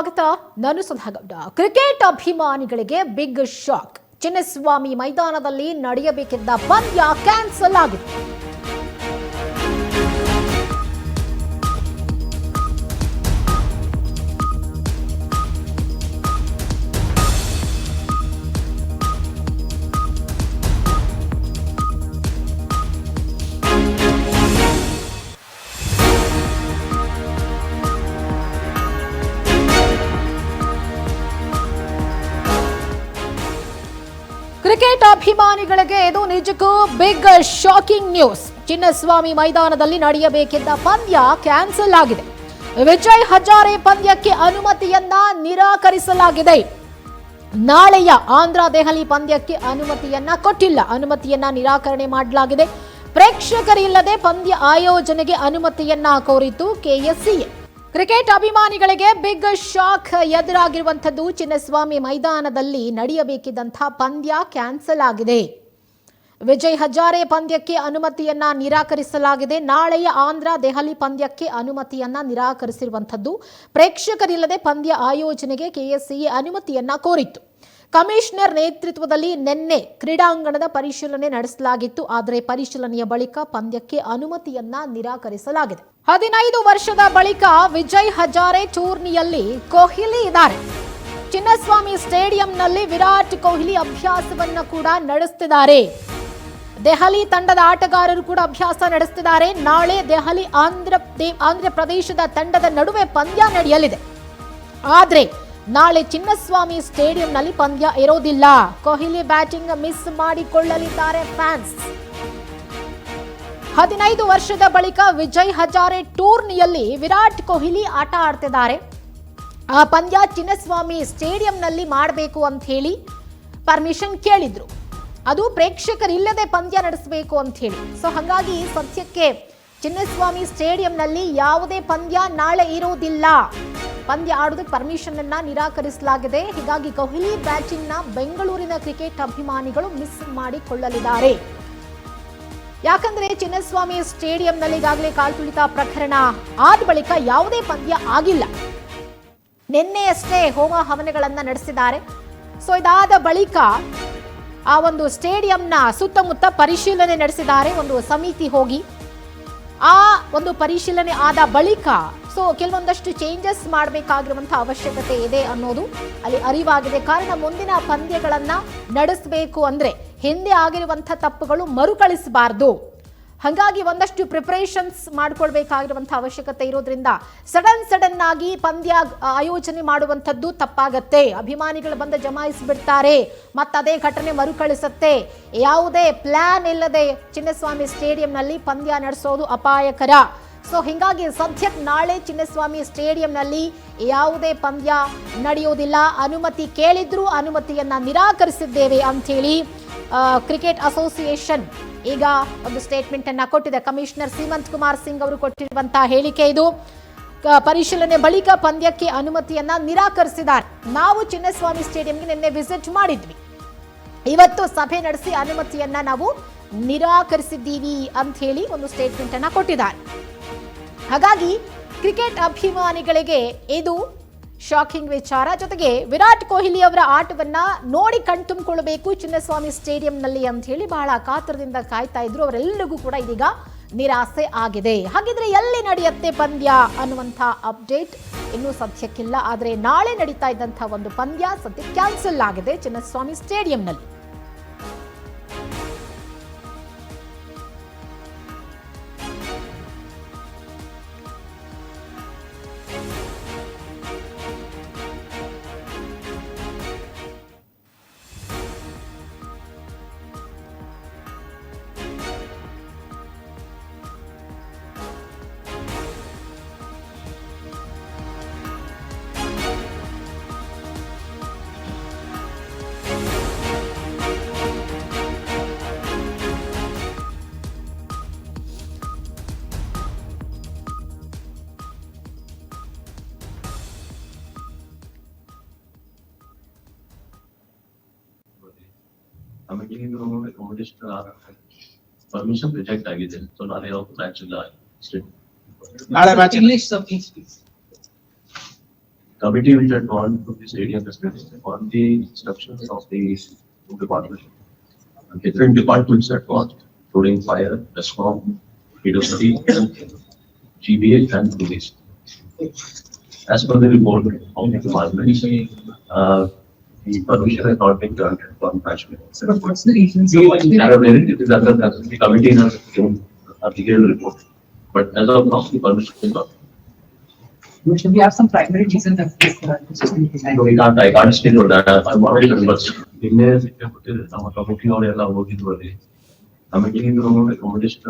ಸ್ವಾಗತ. ನಾನು ಸುಧಾಗೌಡ ಕ್ರಿಕೆಟ್ ಅಭಿಮಾನಿಗಳಿಗೆ ಬಿಗ್ ಶಾಕ್ ಚಿನ್ನಸ್ವಾಮಿ ಮೈದಾನದಲ್ಲಿ ನಡೆಯಬೇಕಿದ್ದ ಪಂದ್ಯ ಕ್ಯಾನ್ಸಲ್ ಆಗಿದೆ. ಕ್ರಿಕೆಟ್ ಅಭಿಮಾನಿಗಳಿಗೆ ಇದು ನಿಜಕ್ಕೂ ಬಿಗ್ ಶಾಕಿಂಗ್ ನ್ಯೂಸ್. ಚಿನ್ನಸ್ವಾಮಿ ಮೈದಾನದಲ್ಲಿ ನಡೆಯಬೇಕಿದ್ದ ಪಂದ್ಯ ಕ್ಯಾನ್ಸಲ್ ಆಗಿದೆ. ವಿಜಯ್ ಹಜಾರೆ ಪಂದ್ಯಕ್ಕೆ ಅನುಮತಿಯನ್ನ ನಿರಾಕರಿಸಲಾಗಿದೆ. ನಾಳೆಯ ಆಂಧ್ರ ದೆಹಲಿ ಪಂದ್ಯಕ್ಕೆ ಅನುಮತಿಯನ್ನ ಕೊಟ್ಟಿಲ್ಲ. ಅನುಮತಿಯನ್ನ ನಿರಾಕರಣೆ ಮಾಡಲಾಗಿದೆ. ಪ್ರೇಕ್ಷಕರಿಲ್ಲದೆ ಪಂದ್ಯ ಆಯೋಜನೆಗೆ ಅನುಮತಿಯನ್ನ ಕೋರಿತು ಕೆಎಸ್ಸಿಎ. ಕ್ರಿಕೆಟ್ ಅಭಿಮಾನಿಗಳಿಗೆ ಬಿಗ್ ಶಾಕ್ ಎದುರಾಗಿರುವಂಥದ್ದು ಚಿನ್ನಸ್ವಾಮಿ ಮೈದಾನದಲ್ಲಿ ನಡೆಯಬೇಕಿದ್ದಂಥ ಪಂದ್ಯ ಕ್ಯಾನ್ಸಲ್ ಆಗಿದೆ. ವಿಜಯ್ ಹಜಾರೆ ಪಂದ್ಯಕ್ಕೆ ಅನುಮತಿಯನ್ನ ನಿರಾಕರಿಸಲಾಗಿದೆ. ನಾಳೆಯ ಆಂಧ್ರ ದೆಹಲಿ ಪಂದ್ಯಕ್ಕೆ ಅನುಮತಿಯನ್ನ ನಿರಾಕರಿಸಿರುವಂಥದ್ದು ಪ್ರೇಕ್ಷಕರಿಲ್ಲದೆ ಪಂದ್ಯ ಆಯೋಜನೆಗೆ ಕೆಎಸ್ಸಿಎ ಅನುಮತಿಯನ್ನ ಕೋರಿತ್ತು. ಕಮಿಷನರ್ ನೇತೃತ್ವದಲ್ಲಿ ನಿನ್ನೆ ಕ್ರೀಡಾಂಗಣದ ಪರಿಶೀಲನೆ ನಡೆಸಲಾಗಿತ್ತು. ಆದರೆ ಪರಿಶೀಲನೆಯ ಬಳಿಕ ಪಂದ್ಯಕ್ಕೆ ಅನುಮತಿಯನ್ನ ನಿರಾಕರಿಸಲಾಗಿದೆ. ಹದಿನೈದು ವರ್ಷದ ಬಳಿಕ ವಿಜಯ್ ಹಜಾರೆ ಟೂರ್ನಿಯಲ್ಲಿ ಕೊಹ್ಲಿ ಇದ್ದಾರೆ. ಚಿನ್ನಸ್ವಾಮಿ ಸ್ಟೇಡಿಯಂನಲ್ಲಿ ವಿರಾಟ್ ಕೊಹ್ಲಿ ಅಭ್ಯಾಸವನ್ನ ಕೂಡ ನಡೆಸ್ತಿದ್ದಾರೆ. ದೆಹಲಿ ತಂಡದ ಆಟಗಾರರು ಕೂಡ ಅಭ್ಯಾಸ ನಡೆಸ್ತಿದ್ದಾರೆ. ನಾಳೆ ದೆಹಲಿ ಆಂಧ್ರ ಆಂಧ್ರ ಪ್ರದೇಶದ ತಂಡದ ನಡುವೆ ಪಂದ್ಯ ನಡೆಯಲಿದೆ. ಆದ್ರೆ ನಾಳೆ ಚಿನ್ನಸ್ವಾಮಿ ಸ್ಟೇಡಿಯಂನಲ್ಲಿ ಪಂದ್ಯ ಇರೋದಿಲ್ಲ. ಕೊಹ್ಲಿ ಬ್ಯಾಟಿಂಗ್ ಮಿಸ್ ಮಾಡಿಕೊಳ್ಳಲಿದ್ದಾರೆ ಫ್ಯಾನ್ಸ್. ಹದಿನೈದು ವರ್ಷದ ಬಳಿಕ ವಿಜಯ್ ಹಜಾರೆ ಟೂರ್ನಿಯಲ್ಲಿ ವಿರಾಟ್ ಕೊಹ್ಲಿ ಆಟ ಆಡ್ತಿದ್ದಾರೆ. ಆ ಪಂದ್ಯ ಚಿನ್ನಸ್ವಾಮಿ ಸ್ಟೇಡಿಯಂನಲ್ಲಿ ಮಾಡಬೇಕು ಅಂತ ಹೇಳಿ ಪರ್ಮಿಷನ್ ಕೇಳಿದ್ರು. ಅದು ಪ್ರೇಕ್ಷಕರಿಲ್ಲದೆ ಪಂದ್ಯ ನಡೆಸಬೇಕು ಅಂತ ಹೇಳಿ. ಸೊ ಹಾಗಾಗಿ ಸದ್ಯಕ್ಕೆ ಚಿನ್ನಸ್ವಾಮಿ ಸ್ಟೇಡಿಯಂನಲ್ಲಿ ಯಾವುದೇ ಪಂದ್ಯ ನಾಳೆ ಇರುವುದಿಲ್ಲ ಪಂದ್ಯ ಆಡೋದಕ್ಕೆ ಪರ್ಮಿಷನ್ ಅನ್ನ ನಿರಾಕರಿಸಲಾಗಿದೆ. ಹೀಗಾಗಿ ಕೊಹ್ಲಿ ಬ್ಯಾಟಿಂಗ್ನ ಬೆಂಗಳೂರಿನ ಕ್ರಿಕೆಟ್ ಅಭಿಮಾನಿಗಳು ಮಿಸ್ ಮಾಡಿಕೊಳ್ಳಲಿದ್ದಾರೆ. ಯಾಕಂದ್ರೆ ಚಿನ್ನಸ್ವಾಮಿ ಸ್ಟೇಡಿಯಂನಲ್ಲಿ ಈಗಾಗಲೇ ಕಾಲ್ತುಳಿತ ಪ್ರಕರಣ. ಆದ ಬಳಿಕ ಯಾವುದೇ ಪಂದ್ಯ ಆಗಿಲ್ಲ. ನಿನ್ನೆಯಷ್ಟೇ ಹೋಮ ಹವನಗಳನ್ನ ನಡೆಸಿದ್ದಾರೆ. ಸೊ ಇದಾದ ಬಳಿಕ ಆ ಒಂದು ಸ್ಟೇಡಿಯಂನ ಸುತ್ತಮುತ್ತ ಪರಿಶೀಲನೆ ನಡೆಸಿದ್ದಾರೆ. ಒಂದು ಸಮಿತಿ ಹೋಗಿ ಆ ಒಂದು ಪರಿಶೀಲನೆ ಆದ ಬಳಿಕ ಸೊ ಕೆಲವೊಂದಷ್ಟು ಚೇಂಜಸ್ ಮಾಡಬೇಕಾಗಿರುವಂತಹ ಅವಶ್ಯಕತೆ ಇದೆ ಅನ್ನೋದು ಅಲ್ಲಿ ಅರಿವಾಗಿದೆ. ಕಾರಣ ಮುಂದಿನ ಪಂದ್ಯಗಳನ್ನ ನಡೆಸಬೇಕು ಅಂದ್ರೆ, ಹಿಂದೆ ಆಗಿರುವಂತಹ ತಪ್ಪುಗಳು ಮರುಕಳಿಸಬಾರ್ದು. ಹಾಗಾಗಿ ಒಂದಷ್ಟು ಪ್ರಿಪರೇಷನ್ಸ್ ಮಾಡ್ಕೊಳ್ಬೇಕಾಗಿರುವಂಥ ಅವಶ್ಯಕತೆ ಇರೋದ್ರಿಂದ ಸಡನ್ ಸಡನ್ ಆಗಿ ಪಂದ್ಯ ಆಯೋಜನೆ ಮಾಡುವಂಥದ್ದು ತಪ್ಪಾಗತ್ತೆ. ಅಭಿಮಾನಿಗಳು ಬಂದು ಜಮಾಯಿಸಿಬಿಡ್ತಾರೆ. ಅದೇ ಘಟನೆ ಮರುಕಳಿಸುತ್ತೆ. ಯಾವುದೇ ಪ್ಲಾನ್ ಇಲ್ಲದೆ ಚಿನ್ನಸ್ವಾಮಿ ಸ್ಟೇಡಿಯಂನಲ್ಲಿ ಪಂದ್ಯ ನಡೆಸೋದು ಅಪಾಯಕರ. ಸೊ ಹೀಗಾಗಿ ಸದ್ಯಕ್ಕೆ ನಾಳೆ ಚಿನ್ನಸ್ವಾಮಿ ಸ್ಟೇಡಿಯಂನಲ್ಲಿ ಯಾವುದೇ ಪಂದ್ಯ ನಡೆಯೋದಿಲ್ಲ. ಅನುಮತಿ ಕೇಳಿದ್ರೂ ಅನುಮತಿಯನ್ನು ನಿರಾಕರಿಸಿದ್ದೇವೆ ಅಂಥೇಳಿ ಕ್ರಿಕೆಟ್ ಅಸೋಸಿಯೇಷನ್ ಈಗ ಒಂದು ಸ್ಟೇಟ್ಮೆಂಟ್ ಅನ್ನ ಕೊಟ್ಟಿದೆ. ಕಮಿಷನರ್ ಸೀಮಂತ್ ಕುಮಾರ್ ಸಿಂಗ್ ಅವರು ಕೊಟ್ಟಿರುವಂತಹ ಹೇಳಿಕೆ ಇದು. ಪರಿಶೀಲನೆ ಬಳಿಕ ಪಂದ್ಯಕ್ಕೆ ಅನುಮತಿಯನ್ನ ನಿರಾಕರಿಸಿದ್ದಾರೆ. ನಾವು ಚಿನ್ನಸ್ವಾಮಿ ಸ್ಟೇಡಿಯಂಗೆ ನಿನ್ನೆ ವಿಸಿಟ್ ಮಾಡಿದ್ವಿ. ಇವತ್ತು ಸಭೆ ನಡೆಸಿ ಅನುಮತಿಯನ್ನ ನಾವು ನಿರಾಕರಿಸಿದ್ದೀವಿ ಅಂತ ಹೇಳಿ ಒಂದು ಸ್ಟೇಟ್ಮೆಂಟ್ ಅನ್ನ ಕೊಟ್ಟಿದ್ದಾರೆ. ಹಾಗಾಗಿ ಕ್ರಿಕೆಟ್ ಅಭಿಮಾನಿಗಳಿಗೆ ಇದು ಶಾಕಿಂಗ್ ವಿಚಾರ. ಜೊತೆಗೆ ವಿರಾಟ್ ಕೊಹ್ಲಿ ಅವರ ಆಟವನ್ನ ನೋಡಿ ಕಣ್ತುಂಬಿಕೊಳ್ಬೇಕು ಚಿನ್ನಸ್ವಾಮಿ ಸ್ಟೇಡಿಯಂನಲ್ಲಿ ಅಂತ ಹೇಳಿ ಬಹಳ ಕಾತರದಿಂದ ಕಾಯ್ತಾ ಇದ್ರು. ಅವರೆಲ್ಲರಿಗೂ ಕೂಡ ಇದೀಗ ನಿರಾಸೆ ಆಗಿದೆ. ಹಾಗಿದ್ರೆ ಎಲ್ಲಿ ನಡೆಯುತ್ತೆ ಪಂದ್ಯ ಅನ್ನುವಂಥ ಅಪ್ಡೇಟ್ ಇನ್ನೂ ಸದ್ಯಕ್ಕಿಲ್ಲ. ಆದರೆ ನಾಳೆ ನಡೀತಾ ಇದ್ದಂಥ ಒಂದು ಪಂದ್ಯ ಸದ್ಯ ಕ್ಯಾನ್ಸಲ್ ಆಗಿದೆ ಚಿನ್ನಸ್ವಾಮಿ ಸ್ಟೇಡಿಯಂನಲ್ಲಿ. हमें किन्हीं लोगों में accommodation permission to check baggage in. So now they also actually are strict. Madam, actually, English something speaks. Committee which had gone to this area discussion on the instructions of the department. Different departments had gone, including fire, rescom, PWD, GBH and police. As per the report of the department, uh, the permission has not been granted for attachment. Sir, what's the reason? So, Narrow variant, it is under the the committee has given a detailed report. But as of now, the permission is not. Should we have some primary reason that this uh, this is being denied? No, we can't, I can't still know that, I'm already members. ನಿನ್ನೆ ಸಿಕ್ಕಾಪಟ್ಟೆ ನಮ್ಮ committee ಅವರೆಲ್ಲ ಹೋಗಿದ್ವು ಅಲ್ಲಿ ಕಮಿಟಿಯಿಂದ recommendation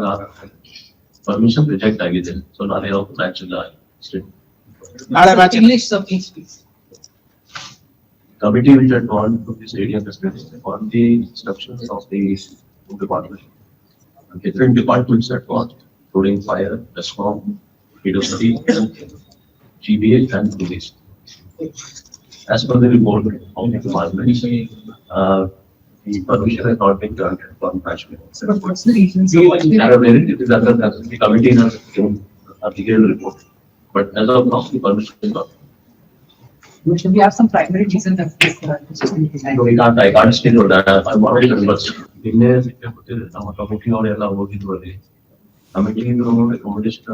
permission reject ಆಗಿದೆ so ನಾನು ಯಾವತ್ತೂ plants ಇಲ್ಲ ಅಷ್ಟೇ Madam, English, sir, please, please. Committee which had gone to the stadium yesterday on the instructions of the department. And Different departments had gone, including fire, SCOM, PWD, GBA and police. As per the report of the department, uh, the permission has not been granted for attachment. Sir, what's the reason? Variant, it is under the the committee has given a detailed report. But as of now, the permission is not. Should we have some primary reason that this uh, this is being denied? No, we can't, I can't still know that, I'm already members. ನಿನ್ನೆ ಸಿಕ್ಕಾಪಟ್ಟೆ ನಮ್ಮ committee ಅವರೆಲ್ಲ ಹೋಗಿದ್ವು ಅಲ್ಲಿ ಕಮಿಟಿಯಿಂದ recommendation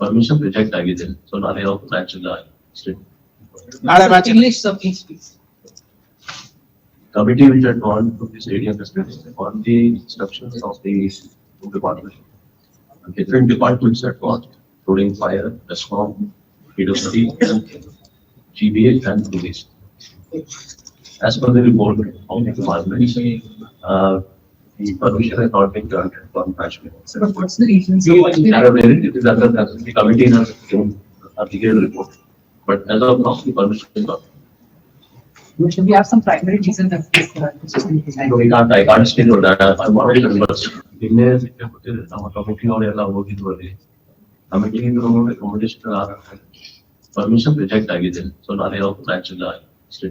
permission reject ಆಗಿದೆ so ನಾನು ಯಾವತ್ತೂ plants ಇಲ್ಲ ಅಷ್ಟೇ Madam, English, sir, please, please. Committee which had gone to the stadium yesterday on the instructions of the department. And Different departments had gone, including fire, SCOM, PWD, GBA and police. As per the report of the department, uh, the permission has not been granted for Kashmir. Sir, what's the reason? You are aware it is under the committee has articulated report, but as of now, the permission is not. Should we have some primary reasons that this? No, we can't, I can't state on that, I'm not sure, but പിന്നെ നമ്മൾ കമ്മിറ്റിയോടെയുള്ള വോട്ടിൽ പോലെ കമ്മിറ്റിയിൽ നിന്ന് നമ്മുടെ accommodation ആണ് recommendation permission reject ಆಗಿದೆ so ನಾನು ಯಾವತ್ತೂ ಪ್ಲಾನ್ಸ್ ಇಲ್ಲ ಅಷ್ಟೇ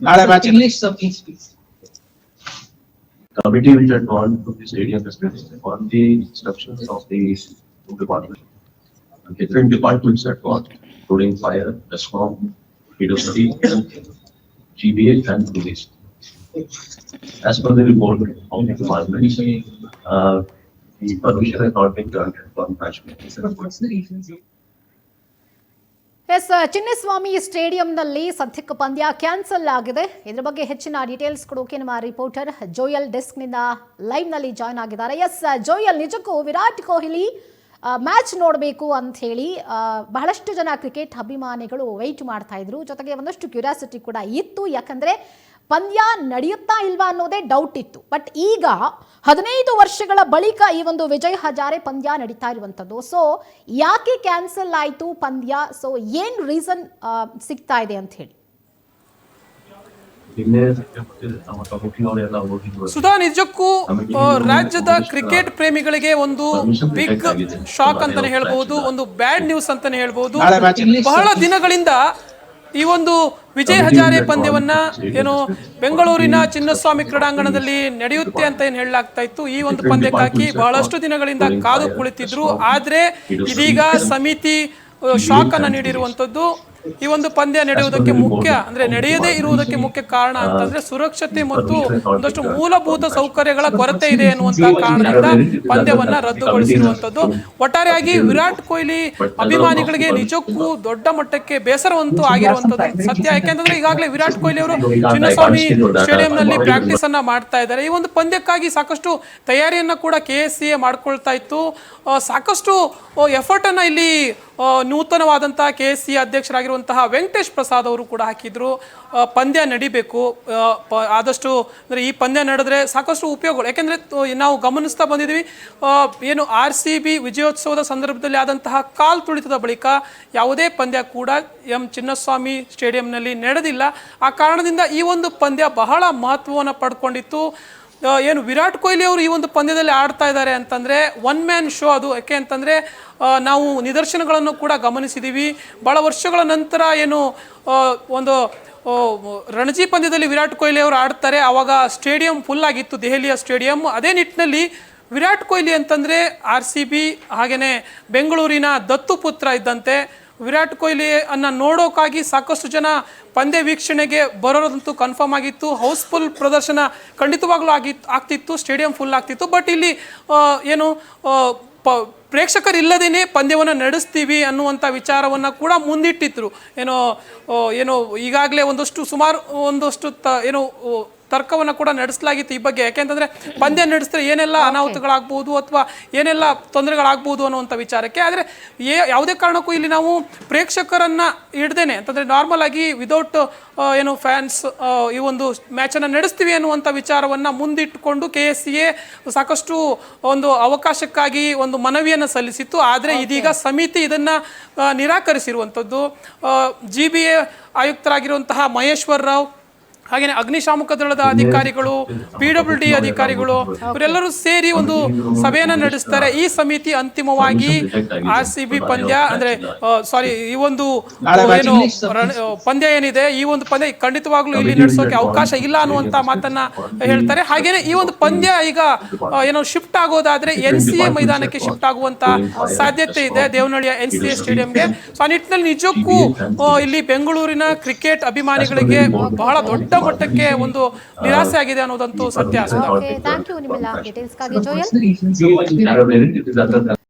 Madam, English, sir, please, please. Committee which had gone to the stadium yesterday on the instructions of the department. And Different departments had gone, including fire, SCOM, PWD, GBA and police. As per the report of the department, uh, the permission has not been granted for attachment. Sir, what's the reason? Yes, Chinnaswamy ಸ್ಟೇಡಿಯಂನಲ್ಲಿ ಸದ್ಯಕ್ಕೆ ಪಂದ್ಯ cancel ಆಗಿದೆ. ಇದರ ಬಗ್ಗೆ ಹೆಚ್ಚಿನ details ಕೊಡೋಕೆ ನಮ್ಮ reporter Joel ಡೆಸ್ಕ್ನಿಂದ ಲೈವ್ನಲ್ಲಿ ಜಾಯ್ನ್ ಆಗಿದ್ದಾರೆ. ಎಸ್, ಜೋಯಲ್, ನಿಜಕ್ಕೂ ವಿರಾಟ್ ಕೊಹ್ಲಿ ಮ್ಯಾಚ್ ನೋಡಬೇಕು ಅಂತ ಹೇಳಿ ಬಹಳಷ್ಟು ಜನ ಕ್ರಿಕೆಟ್ ಅಭಿಮಾನಿಗಳು ವೆಯ್ಟ್ ಮಾಡ್ತಾ ಇದ್ರು. ಜೊತೆಗೆ ಒಂದಷ್ಟು ಕ್ಯೂರಿಯಾಸಿಟಿ ಕೂಡ ಇತ್ತು. ಯಾಕಂದ್ರೆ ಪಂದ್ಯ ನಡೆಯುತ್ತಾ ಇಲ್ವಾ ಅನ್ನೋದೇ ಡೌಟ್ ಇತ್ತು. ಬಟ್ ಈಗ ಹದಿನೈದು ವರ್ಷಗಳ ಬಳಿಕ ಈ ಒಂದು ವಿಜಯ್ ಹಜಾರೆ ಪಂದ್ಯ ನಡೀತಾ ಇರುವಂಥದ್ದು. ಸೊ ಯಾಕೆ ಕ್ಯಾನ್ಸಲ್ ಆಯಿತು ಪಂದ್ಯ? ಸೊ ಏನು ರೀಸನ್ ಸಿಗ್ತಾ ಇದೆ ಅಂತ ಹೇಳಿ. ಸುಧಾ ನಿಜಕ್ಕೂ ರಾಜ್ಯದ ಕ್ರಿಕೆಟ್ ಪ್ರೇಮಿಗಳಿಗೆ ಒಂದು ಬಿಗ್ ಶಾಕ್ ಅಂತಾನೆ ಹೇಳ್ಬಹುದು ಒಂದು ಬ್ಯಾಡ್ ನ್ಯೂಸ್ ಅಂತಾನೆ ಹೇಳ್ಬಹುದು. ಬಹಳ ದಿನಗಳಿಂದ ಈ ಒಂದು ವಿಜಯ್ ಹಜಾರೆ ಪಂದ್ಯವನ್ನ ಏನು ಬೆಂಗಳೂರಿನ ಚಿನ್ನಸ್ವಾಮಿ ಕ್ರೀಡಾಂಗಣದಲ್ಲಿ ನಡೆಯುತ್ತೆ ಅಂತ ಏನ್ ಹೇಳಲಾಗ್ತಾ ಇತ್ತು? ಈ ಒಂದು ಪಂದ್ಯಕ್ಕಾಗಿ ಬಹಳಷ್ಟು ದಿನಗಳಿಂದ ಕಾದು ಕುಳಿತಿದ್ರು. ಆದ್ರೆ ಇದೀಗ ಸಮಿತಿ ಶಾಕ್ ಅನ್ನ ನೀಡಿರುವಂತದ್ದು ಈ ಒಂದು ಪಂದ್ಯ ನಡೆಯುವುದಕ್ಕೆ ಮುಖ್ಯ ಅಂದ್ರೆ ನಡೆಯದೇ ಇರುವುದಕ್ಕೆ ಮುಖ್ಯ ಕಾರಣ ಅಂತಂದ್ರೆ ಸುರಕ್ಷತೆ ಮತ್ತು ಒಂದಷ್ಟು ಮೂಲಭೂತ ಸೌಕರ್ಯಗಳ ಕೊರತೆ ಇದೆ ಎನ್ನುವಂತಹ ಕಾರಣದಿಂದ ಪಂದ್ಯವನ್ನ ರದ್ದುಗೊಳಿಸಿರುವಂತದ್ದು ಒಟ್ಟಾರೆಯಾಗಿ ವಿರಾಟ್ ಕೊಹ್ಲಿ ಅಭಿಮಾನಿಗಳಿಗೆ ನಿಜಕ್ಕೂ ದೊಡ್ಡ ಮಟ್ಟಕ್ಕೆ ಬೇಸರವಂತೂ ಆಗಿರುವಂತದ್ದು ಸತ್ಯ. ಯಾಕೆಂತಂದ್ರೆ ಈಗಾಗಲೇ ವಿರಾಟ್ ಕೊಹ್ಲಿ ಅವರು ಚಿನ್ನಸ್ವಾಮಿ ಸ್ಟೇಡಿಯಂನಲ್ಲಿ ಪ್ರಾಕ್ಟೀಸ್ ಅನ್ನ ಮಾಡ್ತಾ ಇದ್ದಾರೆ. ಈ ಒಂದು ಪಂದ್ಯಕ್ಕಾಗಿ ಸಾಕಷ್ಟು ತಯಾರಿಯನ್ನ ಕೂಡ ಕೆ ಎಸ್ ಸಿ ಎ ಮಾಡ್ಕೊಳ್ತಾ ಇತ್ತು. ಸಾಕಷ್ಟು ಎಫರ್ಟ್ ಅನ್ನ ಇಲ್ಲಿ ಆ, ನೂತನವಾದಂತಹ ಕೆ ಎಸ್ ಸಿ ಅಧ್ಯಕ್ಷರಾಗಿರುವಂತಹ ವೆಂಕಟೇಶ್ ಪ್ರಸಾದ್ ಅವರು ಕೂಡ ಹಾಕಿದ್ರು. ಪಂದ್ಯ ನಡಿಬೇಕು. ಆದಷ್ಟು ಅಂದ್ರೆ ಈ ಪಂದ್ಯ ನಡೆದ್ರೆ ಸಾಕಷ್ಟು ಉಪಯೋಗಗಳು. ಯಾಕೆಂದರೆ ನಾವು ಗಮನಿಸ್ತಾ ಬಂದಿದ್ದೀವಿ ಏನು ಆರ್ ಸಿ ಬಿ ವಿಜಯೋತ್ಸವದ ಸಂದರ್ಭದಲ್ಲಿ ಆದಂತಹ ಕಾಲ್ ತುಳಿತದ ಬಳಿಕ ಯಾವುದೇ ಪಂದ್ಯ ಕೂಡ ಎಂ ಚಿನ್ನಸ್ವಾಮಿ ಸ್ಟೇಡಿಯಂನಲ್ಲಿ ನಡೆದಿಲ್ಲ. ಆ ಕಾರಣದಿಂದ ಈ ಒಂದು ಪಂದ್ಯ ಬಹಳ ಮಹತ್ವವನ್ನು ಪಡ್ಕೊಂಡಿತ್ತು. ಏನು, ವಿರಾಟ್ ಕೊಹ್ಲಿ ಅವರು ಈ ಒಂದು ಪಂದ್ಯದಲ್ಲಿ ಆಡ್ತಾ ಇದ್ದಾರೆ ಅಂತಂದರೆ ಒನ್ ಮ್ಯಾನ್ ಶೋ ಅದು. ಯಾಕೆ ಅಂತಂದರೆ ನಾವು ನಿದರ್ಶನಗಳನ್ನು ಕೂಡ ಗಮನಿಸಿದ್ದೀವಿ ಭಾಳ ವರ್ಷಗಳ ನಂತರ ಏನು ಒಂದು ರಣಜಿ ಪಂದ್ಯದಲ್ಲಿ ವಿರಾಟ್ ಕೊಹ್ಲಿ ಅವರು ಆಡ್ತಾರೆ. ಆವಾಗ ಸ್ಟೇಡಿಯಂ ಫುಲ್ ಆಗಿತ್ತು, ದೆಹಲಿಯ ಸ್ಟೇಡಿಯಂ. ಅದೇ ನಿಟ್ಟಿನಲ್ಲಿ ವಿರಾಟ್ ಕೊಹ್ಲಿ ಅಂತಂದರೆ ಆರ್ ಸಿ ಬಿ ಹಾಗೆಯೇ ಬೆಂಗಳೂರಿನ ದತ್ತು ಪುತ್ರ ಇದ್ದಂತೆ ವಿರಾಟ್ ಕೊಹ್ಲಿ ಅನ್ನ ನೋಡೋಕ್ಕಾಗಿ ಸಾಕಷ್ಟು ಜನ ಪಂದ್ಯ ವೀಕ್ಷಣೆಗೆ ಬರೋದಂತೂ ಕನ್ಫರ್ಮ್ ಆಗಿತ್ತು. ಹೌಸ್ಫುಲ್ ಪ್ರದರ್ಶನ ಖಂಡಿತವಾಗ್ಲೂ ಆಗಿತ್ತು ಆಗ್ತಿತ್ತು ಸ್ಟೇಡಿಯಂ ಫುಲ್ ಆಗ್ತಿತ್ತು. ಬಟ್ ಇಲ್ಲಿ ಏನು ಪ, ಪ್ರೇಕ್ಷಕರಿಲ್ಲದೇನೆ ಪಂದ್ಯವನ್ನು ನಡೆಸ್ತೀವಿ ಅನ್ನುವಂಥ ವಿಚಾರವನ್ನು ಕೂಡ ಮುಂದಿಟ್ಟಿದ್ರು. ಏನೋ ಏನೋ ಈಗಾಗಲೇ ಒಂದಷ್ಟು ಸುಮಾರು, ಒಂದಷ್ಟು ತ, ಏನೋ ತರ್ಕವನ್ನು ಕೂಡ ನಡೆಸಲಾಗಿತ್ತು ಈ ಬಗ್ಗೆ. ಯಾಕೆಂತಂದ್ರೆ ಪಂದ್ಯ ನಡೆಸಿದ್ರೆ ಏನೆಲ್ಲ ಅನಾಹುತಗಳಾಗ್ಬೋದು ಅಥವಾ ಏನೆಲ್ಲ ತೊಂದರೆಗಳಾಗ್ಬೋದು ಅನ್ನುವಂಥ ವಿಚಾರಕ್ಕೆ. ಆದರೆ ಏ ಯಾವುದೇ ಕಾರಣಕ್ಕೂ ಇಲ್ಲಿ ನಾವು ಪ್ರೇಕ್ಷಕರನ್ನ ಹಿಡ್ದೇನೆ ಅಂತಂದ್ರೆ ನಾರ್ಮಲ್ ಆಗಿ ವಿದೌಟ್ ಏನು ಫ್ಯಾನ್ಸ್ ಈ ಒಂದು ಮ್ಯಾಚನ್ನು ನಡೆಸ್ತೀವಿ ಅನ್ನುವಂಥ ವಿಚಾರವನ್ನು ಮುಂದಿಟ್ಟುಕೊಂಡು ಕೆ ಎಸ್ ಸಿ ಎ ಸಾಕಷ್ಟು ಒಂದು ಅವಕಾಶಕ್ಕಾಗಿ ಒಂದು ಮನವಿಯನ್ನು ಸಲ್ಲಿಸಿತ್ತು. ಆದರೆ ಇದೀಗ ಸಮಿತಿ ಇದನ್ನ ನಿರಾಕರಿಸಿರುವಂಥದ್ದು. ಜಿ ಬಿ ಎ ಆಯುಕ್ತರಾಗಿರುವಂತಹ ಮಹೇಶ್ವರ್ ರಾವ್ ಹಾಗೇನೆ ಅಗ್ನಿಶಾಮಕ ದಳದ ಅಧಿಕಾರಿಗಳು ಪಿ ಡಬ್ಲ್ಯೂ ಡಿ ಅಧಿಕಾರಿಗಳು ಇವರೆಲ್ಲರೂ ಸೇರಿ ಒಂದು ಸಭೆಯನ್ನ ನಡೆಸ್ತಾರೆ. ಈ ಸಮಿತಿ ಅಂತಿಮವಾಗಿ ಆರ್ ಸಿ ಬಿ ಪಂದ್ಯ ಅಂದ್ರೆ ಸಾರಿ ಈ ಒಂದು ಏನು ಪಂದ್ಯ ಏನಿದೆ ಈ ಒಂದು ಪಂದ್ಯ ಖಂಡಿತವಾಗ್ಲೂ ಇಲ್ಲಿ ನಡೆಸೋಕೆ ಅವಕಾಶ ಇಲ್ಲ ಅನ್ನುವಂತ ಮಾತನ್ನ ಹೇಳ್ತಾರೆ. ಹಾಗೇನೆ ಈ ಒಂದು ಪಂದ್ಯ ಈಗ ಏನೋ ಶಿಫ್ಟ್ ಆಗೋದಾದ್ರೆ ಎನ್ ಸಿ ಎ ಮೈದಾನಕ್ಕೆ ಶಿಫ್ಟ್ ಆಗುವಂತ ಸಾಧ್ಯತೆ ಇದೆ ದೇವನಹಳ್ಳಿಯ ಎನ್ ಸಿ ಎ ಸ್ಟೇಡಿಯಂಗೆ. ಸೊ ಆ ನಿಟ್ಟಿನಲ್ಲಿ ನಿಜಕ್ಕೂ ಇಲ್ಲಿ ಬೆಂಗಳೂರಿನ ಕ್ರಿಕೆಟ್ ಅಭಿಮಾನಿಗಳಿಗೆ ಬಹಳ ದೊಡ್ಡ ಮಟ್ಟಕ್ಕೆ ಒಂದು ನಿರಾಸೆ ಆಗಿದೆ ಅನ್ನೋದಂತೂ ಸತ್ಯ ಥ್ಯಾಂಕ್ ಯು ನಿಮ್ಮೆಲ್ಲ ಡೀಟೇಲ್ಸ್ಗಾಗಿ ಜೋಯಲ್